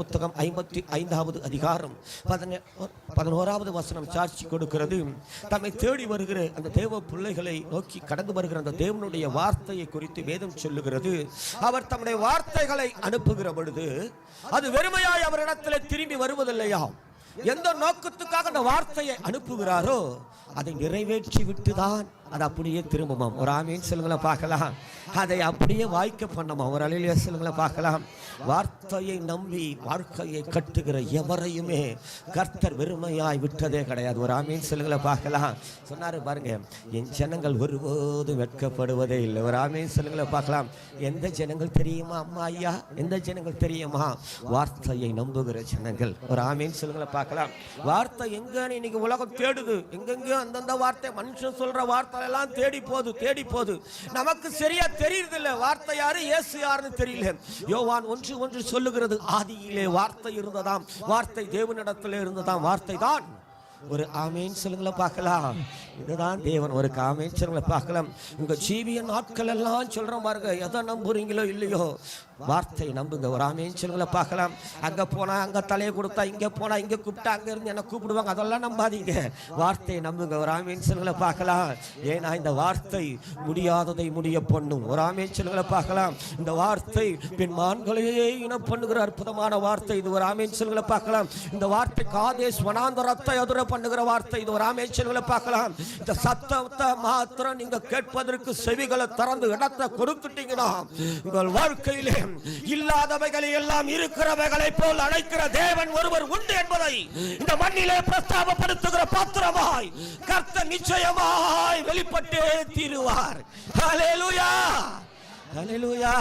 புத்தகம் ஐம்பத்தி ஐந்தாவது அதிகாரம் பதினோராவது வசனம் சாட்சி கொடுக்கிறது. தம்மை தேடி வருகிற அந்த தேவ பிள்ளைகளை நோக்கி கடந்து வருகிற அந்த தேவனுடைய வார்த்தையை குறித்து வேதம் சொல்லுகிறது. அவர் தம்முடைய வார்த்தைகளை அனுப்புகிற பொழுது அது வெறுமையாய் அவரிடத்தில் திரும்பி வருவதில்லையாம் எந்த நோக்கத்துக்காக அந்த வார்த்தையை அனுப்புகிறாரோ அதை நிறைவேற்றி விட்டுதான் அது அப்படியே திரும்புமாம். ஒரு ஆமீன் சொல்லுங்களை பார்க்கலாம். அதை அப்படியே வாய்க்க பண்ணமாம். ஒரு அலையிலே சொல்லுங்களை பார்க்கலாம். வார்த்தையை நம்பி வாழ்க்கையை கட்டுகிற எவரையுமே கர்த்தர் வெறுமையாய் விட்டதே கிடையாது. ஒரு ஆமீன் சொல்லுங்களை பார்க்கலாம். சொன்னார் பாருங்க என் ஜனங்கள் ஒருபோதும் வெட்கப்படுவதே இல்லை. ஒரு ஆமீன் சொல்லுங்களை பார்க்கலாம். எந்த ஜனங்கள் தெரியுமா அம்மா ஐயா? எந்த ஜனங்கள் தெரியுமா? வார்த்தையை நம்புகிற ஜனங்கள். ஒரு ஆமீன் சொல்லுங்களை பார்க்கலாம். வார்த்தை எங்கன்னு இன்னைக்கு உலகம் தேடுது. எங்கெங்கயோ அந்தந்த வார்த்தை மனுஷன் சொல்ற வார்த்தை எல்லாம் தேடி போகுது தேடி போகுது. நமக்கு சரியா தெரியுது இல்ல வார்த்தை யாரு? இயேசு யாருன்னு தெரியல. யோவான் ஒன்று ஒன்று சொல்லுகிறது ஆதியிலே வார்த்தை இருந்ததாம் வார்த்தை தேவனிடத்தில் இருந்ததாம் வார்த்தை தான் ஒரு ஆமேன்னு சொல்லுங்களேன் பார்க்கலாம். இதுதான் தேவன் ஒரு காமேச்சர்களை பார்க்கலாம். உங்க ஜீவிய நாட்கள் எல்லாம் சொல்றோம் பாருங்க எதை நம்புறீங்களோ இல்லையோ? வார்த்தை நம்புங்க. ஒரு ஆமேச்சர்களை பார்க்கலாம். அங்க போனா அங்க தலையை கொடுத்தா இங்க போனா இங்க கூப்பிட்டா அங்க இருந்து என்ன கூப்பிடுவாங்க? அதெல்லாம் நம்பாதீங்க. வார்த்தையை நம்புங்க. ஒரு ஆமேச்சர்களை பார்க்கலாம். ஏன்னா இந்த வார்த்தை முடியாததை முடிய பண்ணும். ஒரு ஆமேச்சர்களை பார்க்கலாம். இந்த வார்த்தை பெண் மான்களையே இனம் பண்ணுகிற அற்புதமான வார்த்தை. இது ஒரு ஆமேச்சர்களை பார்க்கலாம். இந்த வார்த்தை காதேஸ் வனாந்தரத்தை எதிர பண்ணுகிற வார்த்தை. இது ஒரு ஆமேச்சர்களை பார்க்கலாம். இந்த சத்தத்தை மாத்திரம் நீங்க கேட்பதற்கு செவிகளை திறந்து இடத்தை கொடுத்துட்டீங்கன்னா உங்கள் வாழ்க்கையிலே இல்லாதவைகளை எல்லாம் இருக்கிறவைகளை போல் அழைக்கிற தேவன் ஒருவர் உண்டு என்பதை இந்த மண்ணிலே பிரஸ்தாபப்படுத்துகிற பாத்திரமாய் கர்த்த நிச்சயமாய் வெளிப்பட்டே தீருவார். ஹalleluya ஹalleluya